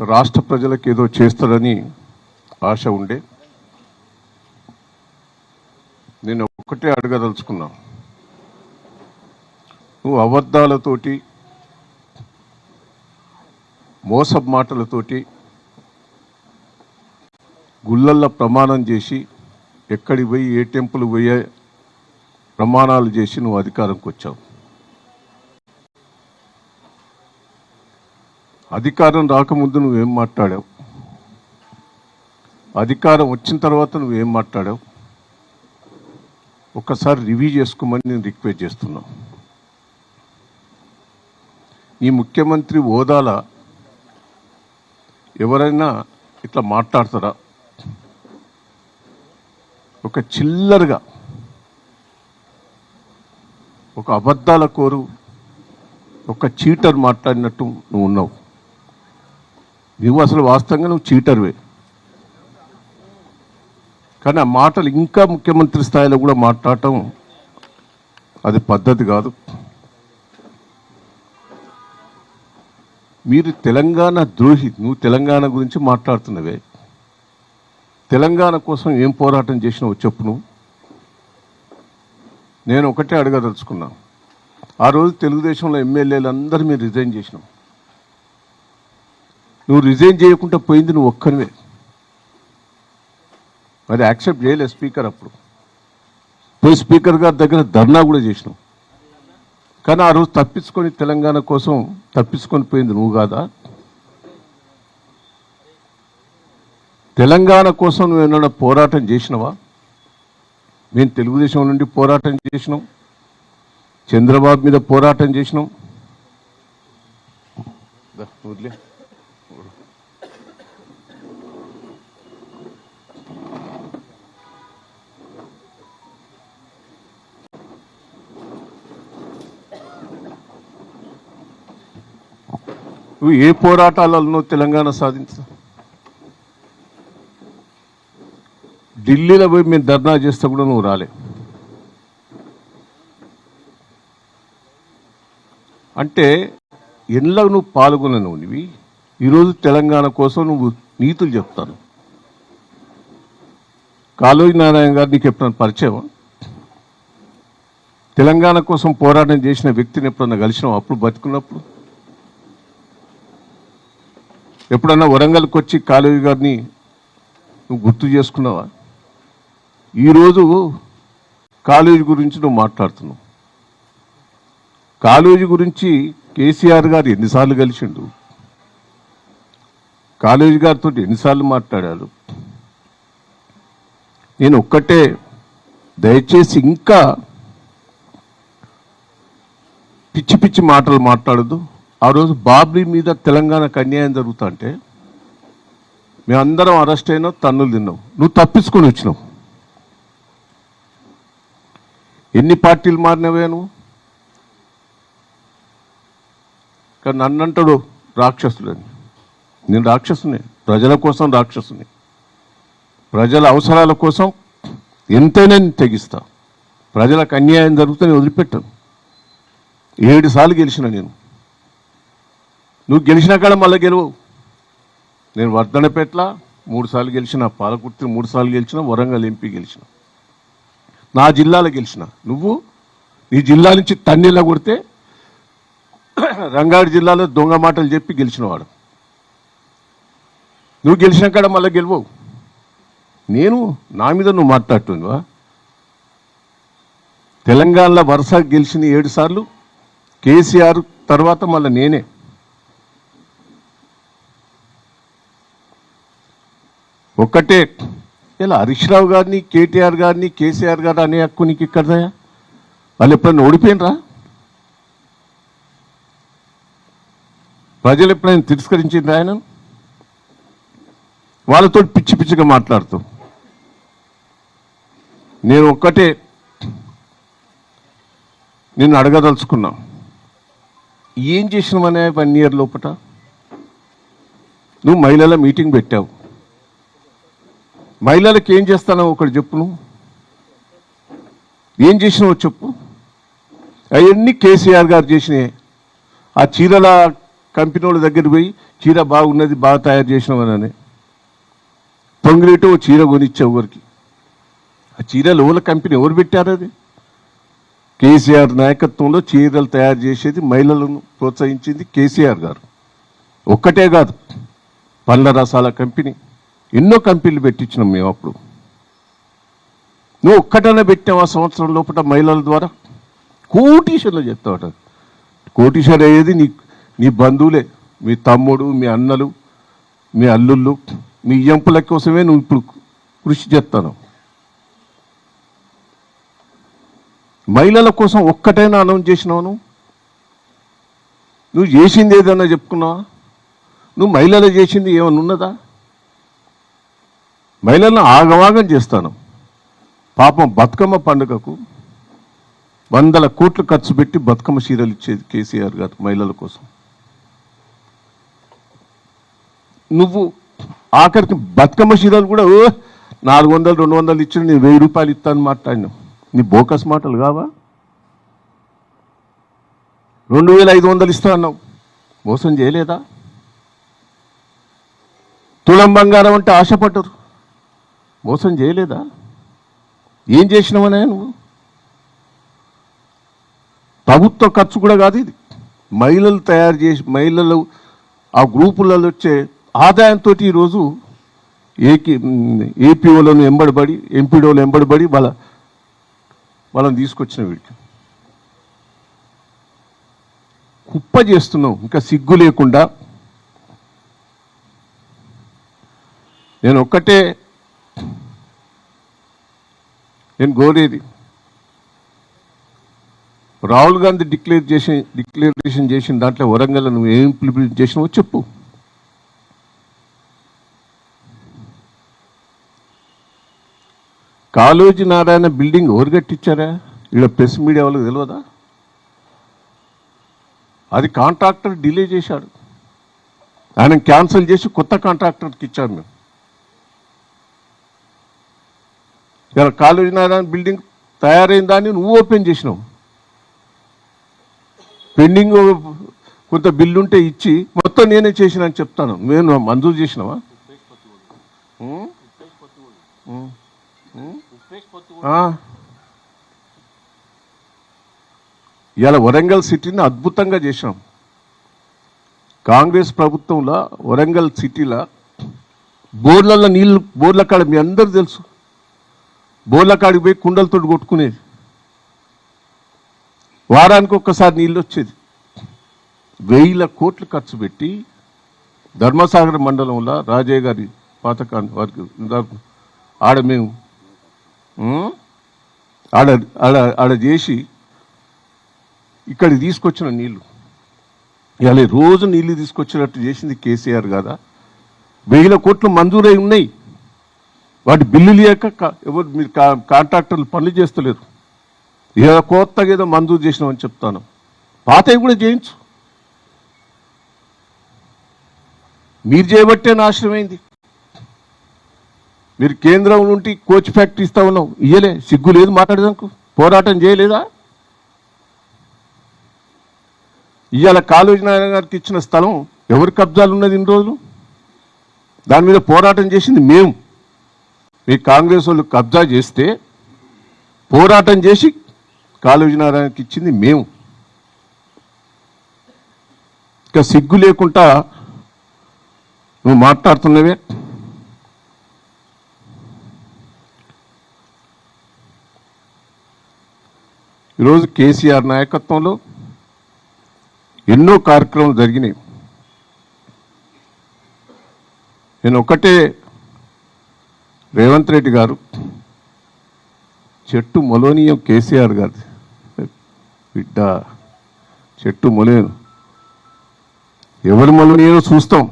రాష్ట్ర ప్రజలకు ఏదో చేస్తాడని ఆశ ఉండే. నేను ఒక్కటే అడగదలుచుకున్నా. నువ్వు అబద్ధాలతోటి మోసపు మాటలతోటి గుళ్ళల్లో ప్రమాణం చేసి ఎక్కడికి పోయి ఏ టెంపుల్ పోయే ప్రమాణాలు చేసి నువ్వు అధికారంకి వచ్చావు అధికారం రాకముందు నువ్వేం మాట్లాడావు? అధికారం వచ్చిన తర్వాత నువ్వేం మాట్లాడావు? ఒక్కసారి రివ్యూ చేసుకోమని నేను రిక్వెస్ట్ చేస్తున్నా. ఈ ముఖ్యమంత్రి హోదాల ఎవరైనా ఇట్లా మాట్లాడతారా? ఒక చిల్లరగా ఒక అబద్ధాల కోరు ఒక చీటర్ మాట్లాడినట్టు నువ్వు ఉన్నావు. నువ్వు అసలు వాస్తవంగా నువ్వు చీటర్వే కానీ ఆ మాటలు ఇంకా ముఖ్యమంత్రి స్థాయిలో కూడా మాట్లాడటం అది పద్ధతి కాదు. మీరు తెలంగాణ ద్రోహి నువ్వు తెలంగాణ గురించి మాట్లాడుతున్నవే. తెలంగాణ కోసం ఏం పోరాటం చేసినావు చెప్పు నువ్వు. నేను ఒకటే అడగదలుచుకున్నా. ఆ రోజు తెలుగుదేశంలో ఎమ్మెల్యేలు అందరూ మీరు రిజైన్ చేసినాం. నువ్వు రిజైన్ చేయకుండా పోయింది నువ్వు ఒక్కనివే. అది యాక్సెప్ట్ చేయలే స్పీకర్ అప్పుడు. పోయి స్పీకర్ గారి దగ్గర ధర్నా కూడా చేసినావు. కానీ ఆ రోజు తప్పించుకొని తెలంగాణ కోసం తప్పించుకొని పోయింది నువ్వు కాదా? తెలంగాణ కోసం నువ్వు ఏమైనా పోరాటం చేసినవా? మేము తెలుగుదేశం నుండి పోరాటం చేసినాం. చంద్రబాబు మీద పోరాటం చేసినాం. నువ్వు ఏ పోరాటాలలో తెలంగాణ సాధించిన ఢిల్లీలో పోయి మేము ధర్నా చేస్తే కూడా నువ్వు రాలే. అంటే ఎన్లో నువ్వు పాల్గొనను నువ్వు ఈరోజు తెలంగాణ కోసం నువ్వు నీతులు చెప్తాను. కాళోజీ నారాయణ గారు నీకు ఎప్పుడైనా పరిచయం తెలంగాణ కోసం పోరాటం చేసిన వ్యక్తిని ఎప్పుడన్నా కలిసినావు? అప్పుడు బతుకున్నప్పుడు? ఎప్పుడన్నా వరంగల్కి వచ్చి కాళోజీ గారిని నువ్వు గుర్తు చేసుకున్నావా? ఈరోజు కాలేజీ గురించి నువ్వు మాట్లాడుతున్నావు. కాలేజీ గురించి కేసీఆర్ గారు ఎన్నిసార్లు కలిసిండు? కాలేజీ గారితో ఎన్నిసార్లు మాట్లాడారు? నేను ఒక్కటే దయచేసి ఇంకా పిచ్చి పిచ్చి మాటలు మాట్లాడదు ఆ రోజు బాబ్రీ మీద తెలంగాణకు అన్యాయం జరుగుతుంటే మేమందరం అరెస్ట్ అయినావు తన్నులు తిన్నావు నువ్వు తప్పించుకొని వచ్చినావు. ఎన్ని పార్టీలు మారినవే నువ్వు? కానీ నన్నంటాడు రాక్షసులని. నేను రాక్షసుని ప్రజల కోసం రాక్షసుని. ప్రజల అవసరాల కోసం ఎంతైనా నేను తెగిస్తా. ప్రజలకు అన్యాయం జరుగుతుంది వదిలిపెట్టాను. ఏడు సార్లు గెలిచిన నేను. నువ్వు గెలిచిన కాడ మళ్ళీ గెలువు నేను వర్ధనపేట్ల మూడు సార్లు గెలిచిన పాలకుర్తి మూడు సార్లు గెలిచిన వరంగల్ ఎంపీ గెలిచిన. నా జిల్లాలో గెలిచిన. నువ్వు నీ జిల్లా నుంచి తన్నీళ్ళ కొడితే రంగారెడ్డి జిల్లాలో దొంగ మాటలు చెప్పి గెలిచినవాడు. నువ్వు గెలిచిన కాడ మళ్ళీ గెలువు నేను నా మీద నువ్వు మాట్లాడుతుందివా తెలంగాణలో వరుస గెలిచిన ఏడు సార్లు కేసీఆర్ తర్వాత మళ్ళీ నేనే. ఒక్కటే. ఇలా హరీష్ రావు గారిని కేటీఆర్ గారిని కేసీఆర్ గారు అనే హక్కు నీకు ఇక్కడదయా వాళ్ళు ఎప్పుడైనా ఓడిపోయినరా? ప్రజలు ఎప్పుడైనా తిరస్కరించింది ఆయన వాళ్ళతో పిచ్చి పిచ్చిగా మాట్లాడుతూ. నేను ఒక్కటే. నిన్ను అడగదలుచుకున్నా. ఏం చేసినామనే వన్ ఇయర్ లోపట? నువ్వు మహిళల మీటింగ్ పెట్టావు. మహిళలకు ఏం చేస్తానో ఒకటి చెప్పు ఏం చేసినావో చెప్పు. అవన్నీ కేసీఆర్ గారు చేసినాయి ఆ చీరల కంపెనీ వాళ్ళ దగ్గర పోయి చీర బాగున్నది బాగా తయారు చేసినామని పొంగిలేటో చీర కొనిచ్చే ఎవరికి? ఆ చీరలు ఎవరి కంపెనీ ఎవరు పెట్టారు అది? కేసీఆర్ నాయకత్వంలో చీరలు తయారు చేసేది మహిళలను ప్రోత్సహించింది కేసీఆర్ గారు. ఒక్కటే కాదు పండ్ల రసాల కంపెనీ. ఎన్నో కంపెనీలు పెట్టించినాం మేము అప్పుడు. నువ్వు ఒక్కటనే పెట్టావు ఆ సంవత్సరం లోపల మహిళల ద్వారా? కోటీశ్వర్లు చెప్తావు కోటీశ్వర్ అయ్యేది నీ నీ బంధువులే మీ తమ్ముడు మీ అన్నలు మీ అల్లుళ్ళు. మీ ఎంపుల కోసమే నువ్వు ఇప్పుడు కృషి చేస్తాను. మహిళల కోసం ఒక్కటైనా అనౌన్స్ చేసినావు నువ్వు? నువ్వు చేసింది ఏదైనా చెప్పుకున్నావా? నువ్వు మహిళలు చేసింది ఏమైనా ఉన్నదా? మహిళలను ఆగవాగం చేస్తాను. పాపం బతుకమ్మ పండుగకు వందల కోట్లు ఖర్చు పెట్టి బతుకమ్మ చీరలు ఇచ్చేది కేసీఆర్ గారు మహిళల కోసం. నువ్వు ఆఖరికి బతుకమ్మ చీరలు కూడా ఓ నాలుగు వందలు రెండు వందలు ఇచ్చిన నేను వెయ్యి రూపాయలు ఇస్తాను మాట్లాడినావు. నీ బోకస్ మాటలు కావా? రెండు వేల ఐదు వందలు ఇస్తా అన్నావు. మోసం చేయలేదా? తులం బంగారం అంటే ఆశపడ్డరు మోసం చేయలేదా? ఏం చేసినావనే నువ్వు? ప్రభుత్వ ఖర్చు కూడా కాదు ఇది. మహిళలు తయారు చేసి మహిళలు ఆ గ్రూపులలో వచ్చే ఆదాయంతో ఈరోజు ఏకి ఏపీఓలను ఎంబడబడి ఎంపీడోలు ఎంబడబడి వాళ్ళ వాళ్ళని తీసుకొచ్చిన వీడికి. కుప్ప చేస్తున్నావు ఇంకా సిగ్గు లేకుండా. నేను ఒక్కటే నేను కోరేది రాహుల్ గాంధీ డిక్లేర్ చేసి డిక్లరేషన్ చేసిన దాంట్లో వరంగల్ నువ్వు ఏం ఇంప్లిమెంట్ చేసినావో చెప్పు. కాళోజీ నారాయణ బిల్డింగ్ ఎవరు కట్టించారా ఇక్కడ ప్రెస్ మీడియా వాళ్ళకి తెలియదా అది కాంట్రాక్టర్ డిలే చేశాడు. ఆయన క్యాన్సిల్ చేసి కొత్త కాంట్రాక్టర్కి ఇచ్చాము మేము ఇలా కాళోజీ నారాయణ బిల్డింగ్ తయారైన దాన్ని నువ్వు ఓపెన్ చేసినావు. పెండింగ్ కొంత బిల్లు ఉంటే ఇచ్చి మొత్తం నేనే చేసిన అని చెప్తాను. నేను మంజూరు చేసినావా? ఇలా వరంగల్ సిటీని అద్భుతంగా చేశాం కాంగ్రెస్ ప్రభుత్వంలో వరంగల్ సిటీలో బోర్లలో నీళ్ళు బోర్ల కాడ మీ అందరు తెలుసు. బోర్ల కాడికి పోయి కుండలతో కొట్టుకునేది. వారానికి ఒక్కసారి నీళ్ళు వచ్చేది. వెయ్యిల కోట్లు ఖర్చు పెట్టి ధర్మసాగర్ మండలంలో రాజయ్య గారి పాతకాన్ని వారికి ఆడ మేము ఆడ ఆడ ఆడ చేసి ఇక్కడికి తీసుకొచ్చిన నీళ్ళు. ఇవాళ రోజు నీళ్ళు తీసుకొచ్చినట్టు చేసింది కేసీఆర్ కదా వెయ్యిల కోట్లు మంజూరై ఉన్నాయి. వాటి బిల్లు లేక ఎవరు మీరు కా- కాంట్రాక్టర్లు పనులు చేస్తలేరు. ఏదో కొత్తగా ఏదో మంజూరు చేసినామని చెప్తాను. పాతవి కూడా చేయించు. మీరు చేయబట్టే నాశనమైంది. మీరు కేంద్రం నుండి కోచ్ ఫ్యాక్టరీ ఇస్తా ఉన్నాం ఇయ్యలే సిగ్గు లేదు మాట్లాడేదానికి. పోరాటం చేయలేదా? ఇవాళ కాళోజీ నారాయణ గారికి ఇచ్చిన స్థలం ఎవరి కబ్జాలు ఉన్నది ఇన్ని రోజులు? దాని మీద పోరాటం చేసింది మేము. మీ కాంగ్రెస్ వాళ్ళు కబ్జా చేస్తే పోరాటం చేసి కాళోజీ నారాయణకి ఇచ్చింది మేము. ఇక సిగ్గు లేకుండా నువ్వు మాట్లాడుతున్నవే. ఈరోజు కేసీఆర్ నాయకత్వంలో ఎన్నో కార్యక్రమాలు జరిగినాయి. నేను ఒకటే రేవంత్ రెడ్డి గారు చెట్టు మొలోనియం కేసీఆర్ గారు బిడ్డ చెట్టు మొలేను. ఎవరి మొలోనియో చూస్తాం.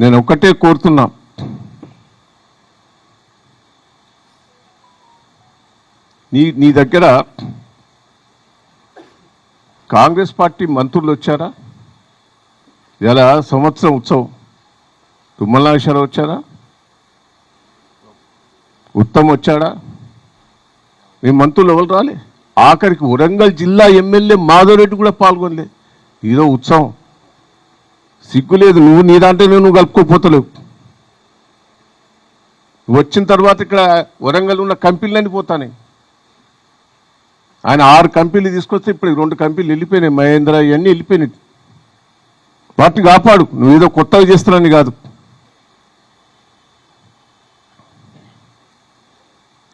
నేను ఒక్కటే కోరుతున్నా. నీ నీ దగ్గర కాంగ్రెస్ పార్టీ మంత్రులు వచ్చారా? ఇలా సంవత్సరం ఉత్సవం. తుమ్మల నాగేశ్వరరావు వచ్చారా ఉత్తమ్ వచ్చాడా? మీ మంత్రులు ఎవరు రాలే? ఆఖరికి వరంగల్ జిల్లా ఎమ్మెల్యే మాధవరెడ్డి కూడా పాల్గొనలే. ఇదో ఉత్సవం. సిగ్గులేదు నువ్వు నీ దాంట్లో నువ్వు కలుపుకోపోతలేవు వచ్చిన తర్వాత ఇక్కడ వరంగల్ ఉన్న కంపెనీలన్నీ పోతానే. ఆయన ఆరు కంపెనీలు తీసుకొస్తే ఇప్పుడు రెండు కంపెనీలు వెళ్ళిపోయినాయి. మహేంద్ర ఇవన్నీ వెళ్ళిపోయినాయి. వాటిని కాపాడు. నువ్వు ఏదో కొత్తగా చేస్తున్నాను కాదు.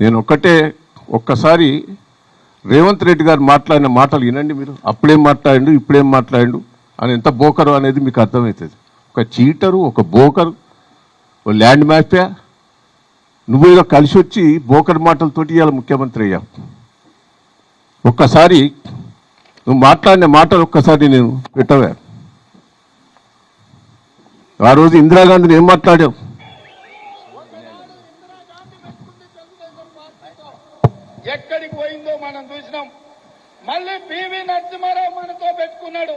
నేను ఒక్కటే ఒక్కసారి రేవంత్ రెడ్డి గారు మాట్లాడిన మాటలు వినండి మీరు. అప్పుడేం మాట్లాడిండు ఇప్పుడేం మాట్లాడిండు అని ఎంత బోకరు అనేది మీకు అర్థమవుతుంది. ఒక చీటరు ఒక బోకరు ఓ ల్యాండ్ మ్యాఫియా నువ్వు ఇలా కలిసి వచ్చి బోకర్ మాటలతోటి ఇవాళ ముఖ్యమంత్రి అయ్యావు ఒక్కసారి నువ్వు మాట్లాడిన మాటలు ఒక్కసారి నేను పెట్టవా ఆ రోజు ఇందిరాగాంధీని ఏం మాట్లాడావు ఎక్కడికి పోయిందో మనం చూసినాం మళ్ళీ పివి నరసింహారావు మనతో పెట్టుకున్నాడు.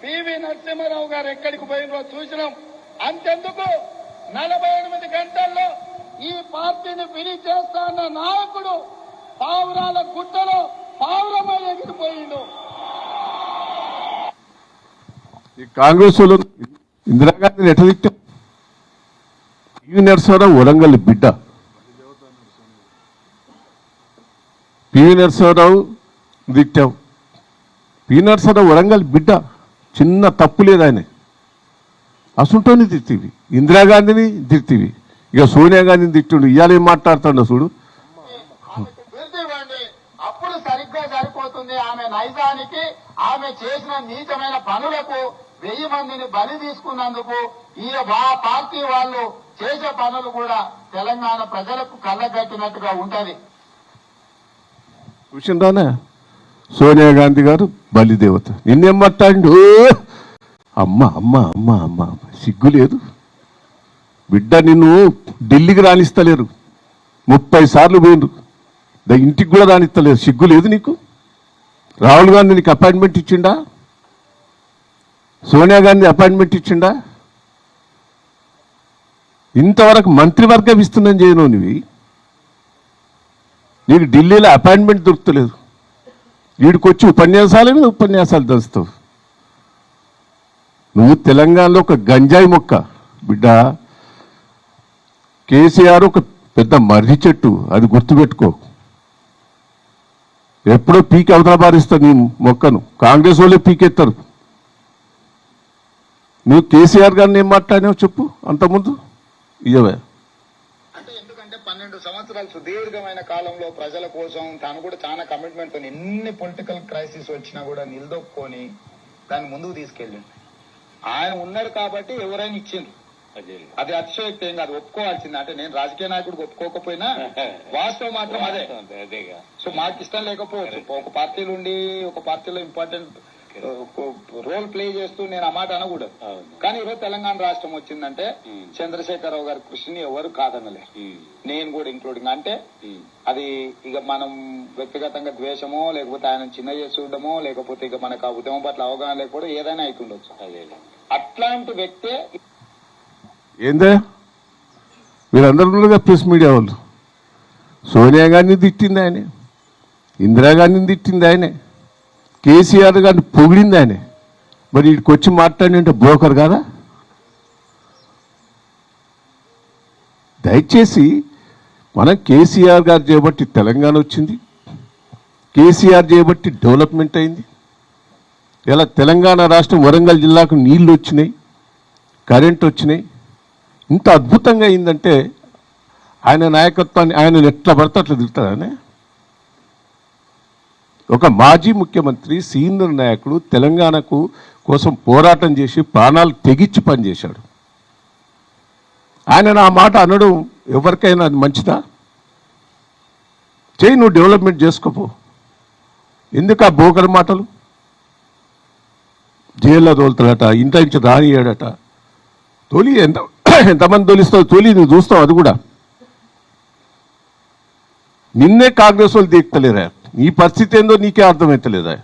పివి నరసింహారావు గారు ఎక్కడికి పోయినో చూసినాం. అంతెందుకు? నలభై ఎనిమిది గంటల్లో ఈ పార్టీని విని చేస్తా అన్న నాయకుడు పావురాల గుట్టలో పావురమై ఎగిరిపోయిండు. ఈ కాంగ్రెస్ ఇందిరాగాంధీని ఎట్లా తిట్టావు పివి నరసింహారావు వరంగల్ బిడ్డ. పివి నరసింహారావు తిట్టావు పివి నరసింహారావు వరంగల్ బిడ్డ చిన్న తప్పు లేదు ఆయన. అసుంటోని తిట్టివి. ఇందిరాగాంధీని తిట్టివి. ఇక సోనియా గాంధీని తిట్టుండు. ఇవాళ ఏం మాట్లాడుతుండో చూడు. అప్పుడు సరిగ్గా సరిపోతుంది. ఆమె నైజానికి ఆమె చేసిన నీచమైన పనులకు వెయ్యి మందిని బలి తీసుకున్నందుకు ఈ పార్టీ వాళ్ళు చేసే పనులు కూడా తెలంగాణ ప్రజలకు కళ్ళగట్టినట్టుగా ఉంటది. సోనియా గాంధీ గారు బలిదేవత. నిన్నేం మాట్లాడిండు? అమ్మ అమ్మ అమ్మ అమ్మ అమ్మ. సిగ్గు లేదు. బిడ్డ నిన్ను ఢిల్లీకి రాణిస్తలేరు ముప్పై సార్లు పోయిండ్రు. ఇంటికి కూడా రాణిస్తలేరు సిగ్గు లేదు నీకు? రాహుల్ గాంధీ నీకు అపాయింట్మెంట్ ఇచ్చిండా? సోనియా గాంధీ అపాయింట్మెంట్ ఇచ్చిండా? ఇంతవరకు మంత్రివర్గం ఇస్తుందని చేయను నువ్వు నీకు ఢిల్లీలో అపాయింట్మెంట్ దొరుకుతలేదు. వీడికి వచ్చి ఉపన్యాసాల మీద ఉపన్యాసాలు దంచుతావు నువ్వు తెలంగాణలో ఒక గంజాయి మొక్క బిడ్డ. కేసీఆర్ ఒక పెద్ద మర్రి చెట్టు అది గుర్తుపెట్టుకో. ఎప్పుడో పీక్ అవతల బారిస్తావు నీ మొక్కను. కాంగ్రెస్ వాళ్ళే పీకెత్తారు. నువ్వు కేసీఆర్ గారిని ఏం మాట్లాడినావు చెప్పు అంతకుముందు? ఇయవే సంవత్సరాలు సుదీర్ఘమైన కాలంలో ప్రజల కోసం తాను కూడా చాలా కమిట్మెంట్తో ఎన్ని పొలిటికల్ క్రైసిస్ వచ్చినా కూడా నిలదొక్కుని దాన్ని ముందుకు తీసుకెళ్ళింది ఆయన ఉన్నారు కాబట్టి ఎవరైనా ఇచ్చిండ్రు. అది అతిశయోక్తి ఏం కాదు ఒప్పుకోవాల్సింది. అంటే నేను రాజకీయ నాయకుడికి ఒప్పుకోకపోయినా వాస్తవం మాత్రం అదే. సో మాకు ఇష్టం లేకపోవచ్చు ఒక పార్టీలో ఉండి ఒక పార్టీలో ఇంపార్టెంట్ రోల్ ప్లే చేస్తూ నేను ఆ మాట అనకూడదు. కానీ ఈరోజు తెలంగాణ రాష్ట్రం వచ్చిందంటే మ్మ్. చంద్రశేఖరరావు గారి కృషిని ఎవరు కాదనలే. ఉమ్, నేను కూడా ఇంక్లూడింగ్ అంటే ఉమ్, అది ఇక మనం వ్యక్తిగతంగా ద్వేషమో లేకపోతే ఆయన చిన్న చేసి చూడడమో లేకపోతే ఇక మనకు ఆ ఉద్యమం పట్ల అవగాహన లేకపోవడం ఏదైనా అయితుండొచ్చు. అదేలే అట్లాంటి వ్యక్తే ఏందే? వీరందరూ ఉన్నారుగా ప్రెస్ మీడియా వాళ్ళు. సోనియా గాంధీని తిట్టింది ఆయనే. ఇందిరాగాంధీని తిట్టింది ఆయనే. కేసీఆర్ గారిని పొగిడింది ఆయన. మరి వీడికి వచ్చి మాట్లాడినంటే బ్రోకర్ కాదా? దయచేసి మనం కేసీఆర్ గారు చేయబట్టి తెలంగాణ వచ్చింది. కేసీఆర్ చేయబట్టి డెవలప్మెంట్ అయింది. ఇలా తెలంగాణ రాష్ట్రం వరంగల్ జిల్లాకు నీళ్ళు వచ్చినాయి కరెంట్ వచ్చినాయి. ఇంత అద్భుతంగా అయిందంటే ఆయన నాయకత్వాన్ని ఆయన ఎట్లా పడితే అట్లా తిరుగుతాడనే ఒక మాజీ ముఖ్యమంత్రి సీనియర్ నాయకుడు తెలంగాణకు కోసం పోరాటం చేసి ప్రాణాలు తెగించి పనిచేశాడు. ఆయన నా మాట అనడం. ఎవరికైనా అది మంచిదా? చేయి నువ్వు డెవలప్మెంట్ చేసుకోపో. ఎందుకు ఆ బోకర్ మాటలు? జైల్లో తోలుతాడట ఇంట నుంచి రానియాడట తొలి ఎంత ఎంతమంది తొలిస్తావు తొలి నువ్వు చూస్తావు అది కూడా. నిన్నే కాంగ్రెస్ వాళ్ళు తీర్తలేరా నీ పరిస్థితి ఏందో నీకే అర్థమవుతలేదా